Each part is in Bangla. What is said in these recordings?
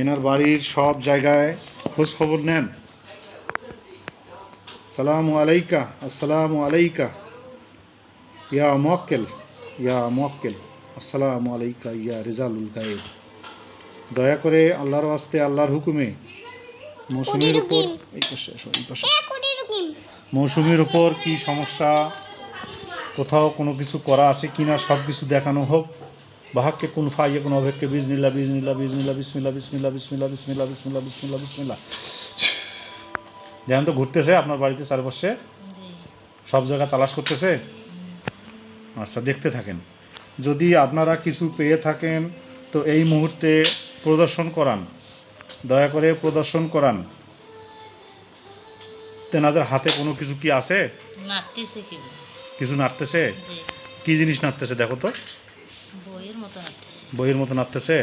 এনার বাড়ির সব জায়গায় খোঁজ খবর নেন। সালামু আলাইকা আসসালামু আলাইকা। ইয়া মোয়াক্কেল ইয়া মোয়াক্কেল আসসালামু আলাইকা ইয়া রেজালুল গায়েব। দয়া করে আল্লাহর ওয়াস্তে আল্লাহর হুকুমে মৌসুমীর উপর মৌসুমীর উপর কি সমস্যা কোথাও কোনো কিছু করা আছে কিনা সব কিছু দেখানো হোক। বাহাককে কোন ফাইয়ে কোন অভেককে বিজনিল্লা বিজনিল্লা বিজনিল্লা বিসমিল্লা বিসমিল্লা বিসমিল্লা বিসমিল্লা বিসমিল্লা বিসমিল্লা বিসমিল্লা যেমন তো ঘুরতেছে আপনার বাড়িতে চারপাশে? সব জায়গা তালাশ করতেছে? আচ্ছা দেখতে থাকেন। যদি আপনারা কিছু পেয়ে থাকেন তো এই মুহূর্তে প্রদর্শন করান। দয়া করে প্রদর্শন করান। তেনাদের হাতে কোনো কিছু কি আছে? কিছু নাড়তেছে? কি জিনিস নাড়তেছে দেখো তো। বইয়ের মতো নাচতেছে। বইয়ের মতো নাড়তেছে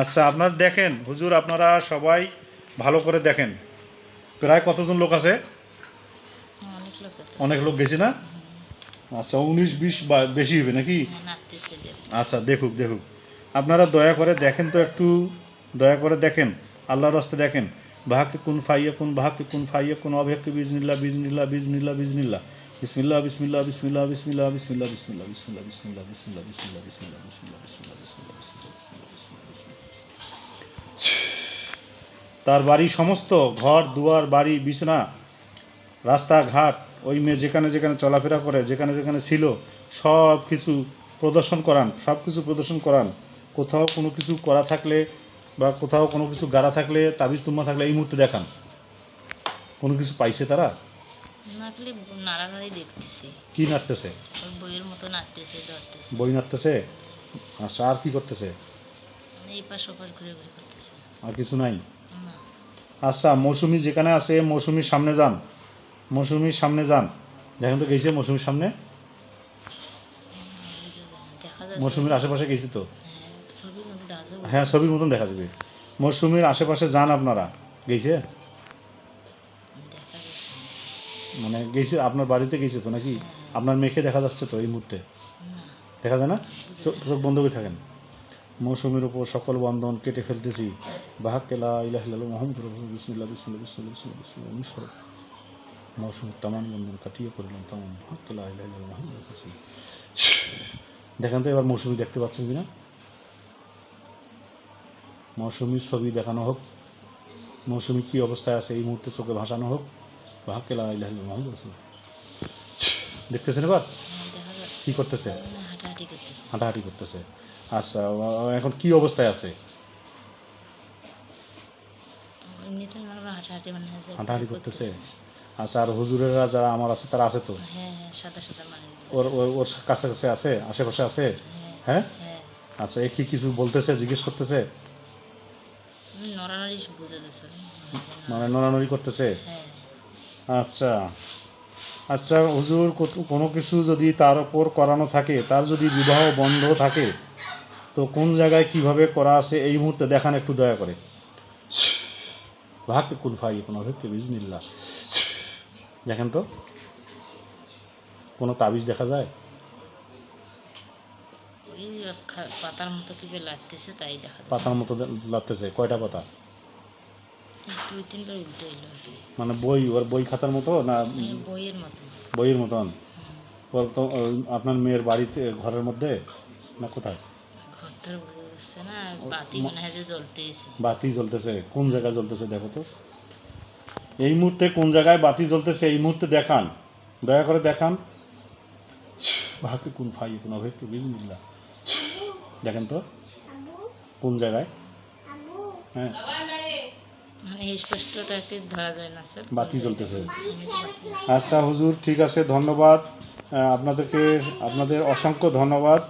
আচ্ছা আপনারা দেখেন হুজুর আপনারা সবাই ভালো করে দেখেন। প্রায় কতজন লোক আছে? অনেক লোক। গেছে না? আচ্ছা উনিশ বিশ বেশি হবে নাকি? হ্যাঁ, নাচতেছে যে। আচ্ছা দেখুক দেখুক। আপনারা দয়া করে দেখেন তো একটু দয়া করে দেখেন আল্লাহর রাস্তে দেখেন। বাহাকে কোন ফাইয়া কোন বাহাকে কোন ফাইয়া কোন অভেককে বিজনিল্লা বিজনিল্লা বিজনিল্লা বিজনিল্লা। বিসমিল্লাহ বিসমিল্লাহ বিসমিল্লাহ বিসমিল্লাহ বিসমিল্লাহ বিসমিল্লাহ বিসমিল্লাহ বিসমিল্লাহ বিসমিল্লাহ বিসমিল্লাহ বিসমিল্লাহ বিসমিল্লাহ বিসমিল্লাহ বিসমিল্লাহ বিসমিল্লাহ বিসমিল্লাহ তার বাড়ি সমস্ত ঘর দুয়ার বাড়ি বিছনা রাস্তাঘাট ওই মেয়ে যেখানে যেখানে চলাফেরা করে যেখানে যেখানে ছিল সব কিছু প্রদর্শন করান সব কিছু প্রদর্শন করান কোথাও কোনো কিছু করা থাকলে বা কোথাও কোনো কিছু গাড়া থাকলে তাবিজ তুম্মা থাকলে এই মুহূর্তে দেখান কোনো কিছু পাইছে তারা নাড়ানাড়ি দেখতেছে। কি নাড়তেছে? ওই বইয়ের মতো নাচতেছে ধরতেছে। বই নাড়তেছে? আচ্ছা আর কি করতেছে? এই পাশ ওপাশ ঘুরে ঘুরে করতেছে। আর কিছু নাই? না। আচ্ছা মৌসুমি যেখানে আছে মৌসুমির সামনে যান। মৌসুমির সামনে যান। দেখেন তো গেছে মৌসুমির সামনে? মৌসুমির আশেপাশে গেছি তো? হ্যাঁ, ছবির। হ্যাঁ ছবির মতন দেখা যাবে। মৌসুমির আশেপাশে যান আপনারা। গেছে? মানে গেছে, আপনার বাড়িতে গেছে তো নাকি? আপনার মেয়েকে দেখা যাচ্ছে তো এই মুহূর্তে? দেখা যায় না? চোখ বন্ধ করে থাকেন। মৌসুমের উপর সকল বন্ধন কেটে ফেলতেছি। বাহাক্কেলা ইলাহিল্লাহ মোহাম্মদ রসুল বিসমিল্লা বিসমিল্লা বিসমিল্লা বিসমিল্লা বিসমিল্লা অনুসর মৌসুমের তামান বন্ধন কাটিয়ে করলাম তামান বাহাক্কেলা ইলাহিল্লাহ মোহাম্মদ দেখেন তো, এবার মৌসুমি দেখতে পাচ্ছেন কিনা? মৌসুমির ছবি দেখানো হোক। মৌসুমি কী অবস্থায় আছে এই মুহূর্তে চোখে ভাসানো হোক। ভাবকেলা ইলাহ মোহাম্মদ রসুল। দেখতেছেন এবার? কি করতেছে? হাঁটাহাঁটি করতেছে। আচ্ছা এখন কি অবস্থায় আছে? হাঁটাহাঁটি করতেছে। আচ্ছা আর হুজুরেরা যারা আমার আছে তারা আছে তো? ওর ওর কাছাকাছি আছে? আশেপাশে আছে? হ্যাঁ? হ্যাঁ আচ্ছা এ কি কিছু বলতেছে জিজ্ঞেস করতেছে? মানে নড়ানড়ি করতেছে? আচ্ছা। আচ্ছা হুজুর কোনো কিছু যদি তার ওপর করানো থাকে তার যদি বিবাহ বন্ধ থাকে তো কোন জায়গায় কীভাবে করা আছে এই মুহূর্তে দেখান একটু দয়া করে। ভাগকে কুল ফাই কোনো ভেবকে বিজনিল্লা দেখেন তো কোনো তাবিজ দেখা যায়? পাতার মতো কি লাগতেছে তাই দেখা পাতার মতো লাগতেছে কয়টা পাতা? দুই তিনবার উল্টে এলো মানে বই ওর বই খাতার মতো না? বইয়ের মতো। বইয়ের মতন? ওর তো আপনার মেয়ের বাড়িতে ঘরের মধ্যে? না কোথায়? ঘরটার বোঝা না বাতি মনে হয় জ্বলতেছে। বাতি জ্বলতেছে। কোন জায়গায় জ্বলতেছে দেখো তো। এই মুহূর্তে কোন জায়গায় বাতি জ্বলতেছে এই মুহূর্তে দেখান। দয়া করে দেখান। ভাকে কোন ফাই কোন অভেক্য বিজমিল্লা দেখেন তো। কোন জায়গায়? হ্যাঁ। মানে স্পষ্টটাকে ধরা যায় না স্যার? বাতি জ্বলতেছে। আচ্ছা হুজুর ঠিক আছে ধন্যবাদ। আপনাদেরকে আপনাদের অসংখ্য ধন্যবাদ।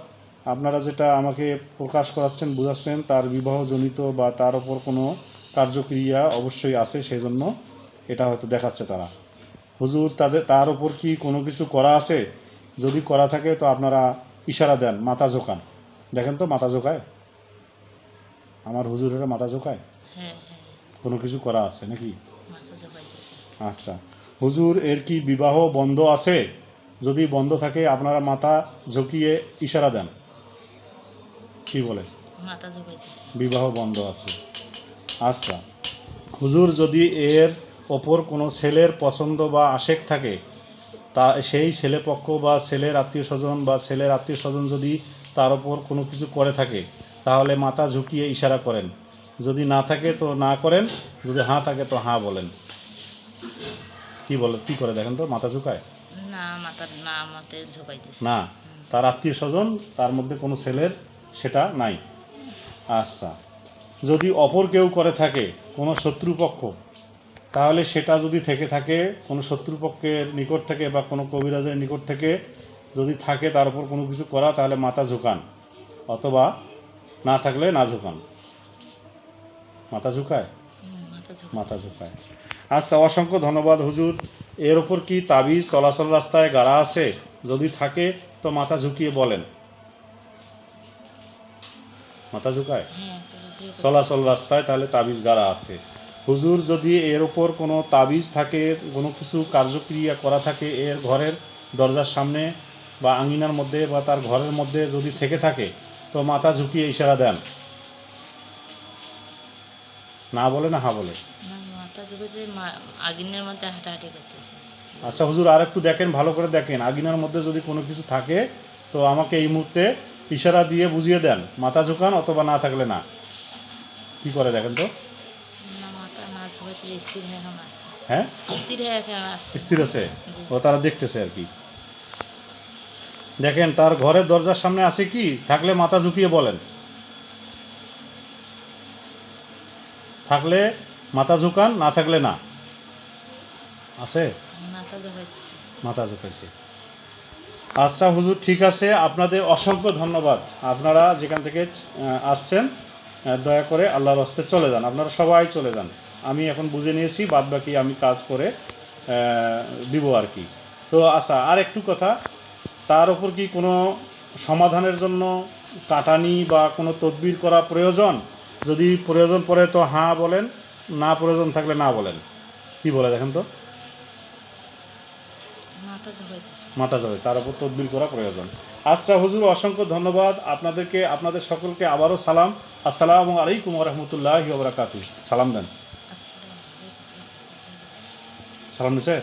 আপনারা যেটা আমাকে প্রকাশ করাচ্ছেন বোঝাচ্ছেন তার বিবাহজনিত বা তার ওপর কোনো কার্যক্রিয়া অবশ্যই আছে সেই জন্য এটা হয়তো দেখাচ্ছে তারা। হুজুর তাদের তার ওপর কি কোনো কিছু করা আছে? যদি করা থাকে তো আপনারা ইশারা দেন মাথা ঝোকান। দেখেন তো মাথা ঝোকায়? আমার হুজুরেরা মাথা ঝোকায়? হ্যাঁ হ্যাঁ। কোনো কিছু করা আছে নাকি? আচ্ছা। হুজুর এর কি বিবাহ বন্ধ আছে? যদি বন্ধ থাকে আপনারা মাথা ঝুঁকিয়ে ইশারা দেন। কি বলে? বিবাহ বন্ধ আছে। আচ্ছা। হুজুর যদি এর ওপর কোনো ছেলের পছন্দ বা আশেক থাকে তা সেই ছেলে পক্ষ বা ছেলের আত্মীয় স্বজন বা ছেলের আত্মীয় স্বজন যদি তার ওপর কোনো কিছু করে থাকে তাহলে মাথা ঝুঁকিয়ে ইশারা করেন। যদি না থাকে তো না করেন যদি হাঁ থাকে তো হাঁ বলেন। কি বলে কি করে দেখেন তো মাথা ঝুঁকায়? না ঝোঁকাইতেছে। না তার আত্মীয় স্বজন তার মধ্যে কোনো ছেলের সেটা নাই। আচ্ছা যদি অপর কেউ করে থাকে কোনো শত্রুপক্ষ তাহলে সেটা যদি থেকে থাকে কোনো শত্রুপক্ষের নিকট থেকে বা কোনো কবিরাজের নিকট থেকে যদি থাকে তার উপর কোনো কিছু করা তাহলে মাথা ঝুঁকান অথবা না থাকলে না ঝুঁকান। মাথা ঝুঁকায়? মাথা ঝুঁকায়। আচ্ছা অসংখ্য ধন্যবাদ হুজুর। এর ওপর কি তাবিজ চলাচল রাস্তায় গাড়া আছে? যদি থাকে তো মাথা ঝুঁকিয়ে বলেন। মাথা ঝুঁকায়? হ্যাঁ চলাচল রাস্তায় তাহলে তাবিজ গাড়া আছে। হুজুর যদি এর ওপর কোনো তাবিজ থাকে কোনো কিছু কার্যক্রিয়া করা থাকে এর ঘরের দরজার সামনে বা আঙিনার মধ্যে বা তার ঘরের মধ্যে যদি থেকে থাকে তো মাথা ঝুঁকিয়ে ইশারা দেন। না বলে না হা বলে? মাথা ঝুঁকাইতে মা- মধ্যে হাঁটাহাঁটি করতেছে। আচ্ছা হুজুর আর একটু দেখেন ভালো করে দেখেন। আগিনার মধ্যে যদি কোনো কিছু থাকে তো আমাকে এই মুহূর্তে ইশারা দিয়ে বুঝিয়ে দেন মাথা ঝুঁকান অথবা না থাকলে না। কি করে দেখেন তো? হয়ে স্থির আছে। ও তারা দেখতেছে আর কি। দেখেন তার ঘরের দরজার সামনে আছে কি? থাকলে মাথা ঝুঁকিয়ে বলেন। থাকলে মাথা ঝুঁকান না থাকলে না। আছে? মাথা ঝুঁকাইছে। আচ্ছা হুজুর ঠিক আছে। আপনাদের অসংখ্য ধন্যবাদ। আপনারা যেখান থেকে আসছেন দয়া করে আল্লাহর হস্তে চলে যান। আপনারা সবাই চলে যান। আমি এখন বুঝে নিয়েছি বাদ বাকি আমি কাজ করে দিব আর কি। তো আচ্ছা আর একটু কথা। তার উপর কি কোনো সমাধানের জন্য কাটানি বা কোনো তদবির করা প্রয়োজন? যদি প্রয়োজন পড়ে তো হ্যাঁ বলেন না প্রয়োজন থাকলে না বলেন। কি বলে দেখেন তো? মাথা যাবে তার উপর তদবির করা প্রয়োজন। আচ্ছা হুজুর অসংখ্য ধন্যবাদ। আপনাদেরকে আপনাদের সকলকে আবারও সালাম। আসসালামু আলাইকুম রহমতুল্লাহ বারাকাতু সালাম দেন। সালাম দিছে?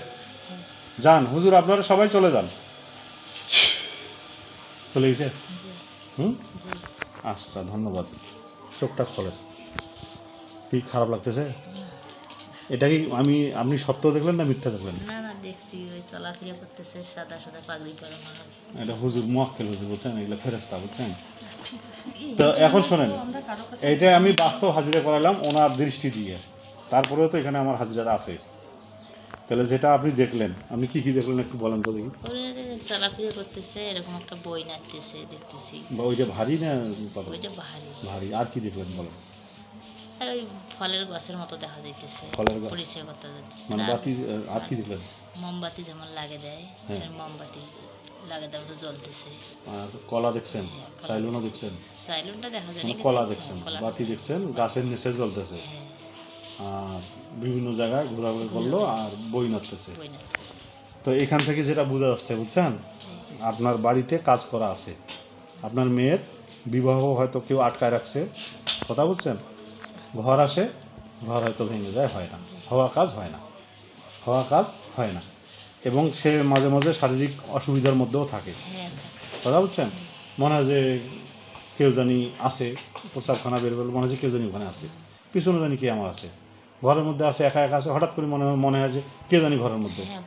যান হুজুর আপনারা সবাই চলে যান। চলে গেছে? হুম? আচ্ছা ধন্যবাদ। চোখটা খোলে। কি খারাপ লাগতেছে? এটা কি আমি আপনি সত্য দেখলেন না মিথ্যা দেখলেন? না না দেখছি ওই চলাফেরা করতেছে সাদা সাদা পাগড়ি পরা এটা হুজুর মোয়াক্কেল হুজুর বলছেন এগুলো ফেরেস্তা বুঝছেন? তো এখন শোনেন এইটা আমি বাস্তব হাজিরা করালাম ওনার দৃষ্টি দিয়ে। তারপরেও তো এখানে আমার হাজিরা আছে। তাহলে যেটা আপনি দেখলেন আপনি কি কি দেখলেন একটু বলেন তো দেখি। চলাফেরা করতেছে এরকম একটা বই নাচতেছে দেখতেছি। বা ওইটা ভারী না ওইটা ভারী। ভারী আর কি দেখলেন বলেন? আর ওই ফলের গাছের মতো দেখা যাইতেছে ফলের গাছ? পরিচয় করতে যাচ্ছে। মানে আর কি দেখলেন? মোমবাতি যেমন লাগে দেয় হ্যাঁ। মোমবাতি লাগে দেয় ওটা জ্বলতেছে। আর কলা দেখছেন? হ্যাঁ, সাইলুনও দেখছেন? সাইলুনটা দেখা যায় মানে কলা দেখছেন হ্যাঁ, বাতি দেখছেন গাছের নিচে জ্বলতেছে। হ্যাঁ। বিভিন্ন জায়গায় ঘোরাঘুরি করল আর বই নাচতেছে তো এখান থেকে যেটা বোঝা যাচ্ছে বুঝছেন? আপনার বাড়িতে কাজ করা আছে। আপনার মেয়ের বিবাহ হয়তো কেউ আটকায় রাখছে। কথা বুঝছেন? ঘর আসে ঘর হয়তো ভেঙে যায় হয় না। হওয়া কাজ হয় না। হওয়া কাজ হয় না। এবং সে মাঝে মাঝে শারীরিক অসুবিধার মধ্যেও থাকে। হ্যাঁ। কথা বুঝছেন? মনে হয় যে কেউ জানি আছে প্রসাবখানা বের করলে মনে হয় যে কেউ জানি ওখানে আছে। পিছনে জানি কে আমার আছে। ঘরের মধ্যে আছে একা একা আছে হঠাৎ করে মনে হয় মনে হয় যে কে জানি ঘরের মধ্যে। হ্যাঁ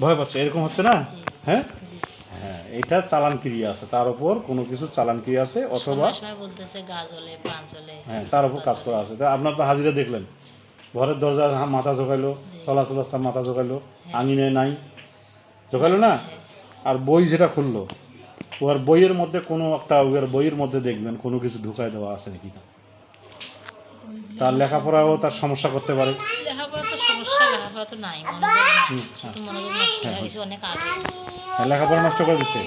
ভয় পাচ্ছে এরকম হচ্ছে না? হ্যাঁ? হ্যাঁ এটা চালান ক্রিয়া আছে তার উপর কোনো কিছু চালান ক্রিয়া আছে অথবা হ্যাঁ তার উপর কাজ করা আছে। তা আপনার তো হাজিরা দেখলেন ঘরের দরজা মাথা জোগাইলো চলাচল রাস্তার মাথা ঝোকাইলো আঙিনে নাই জোগাইলো না? হ্যাঁ, আর বই যেটা খুললো ওর বইয়ের মধ্যে কোনো একটা ওর বইয়ের মধ্যে দেখবেন কোনো কিছু ঢুকাই দেওয়া আছে নাকি না? তার লেখাপড়াও তার সমস্যা করতে পারে। লেখাপড়া তো সমস্যা লেখাপড়া তো নাই। মনোযোগ নাই শুধু মনোযোগ নষ্ট হ্যাঁ, গেছে অনেক আগে। হ্যাঁ, লেখাপড়া নষ্ট করে দিচ্ছে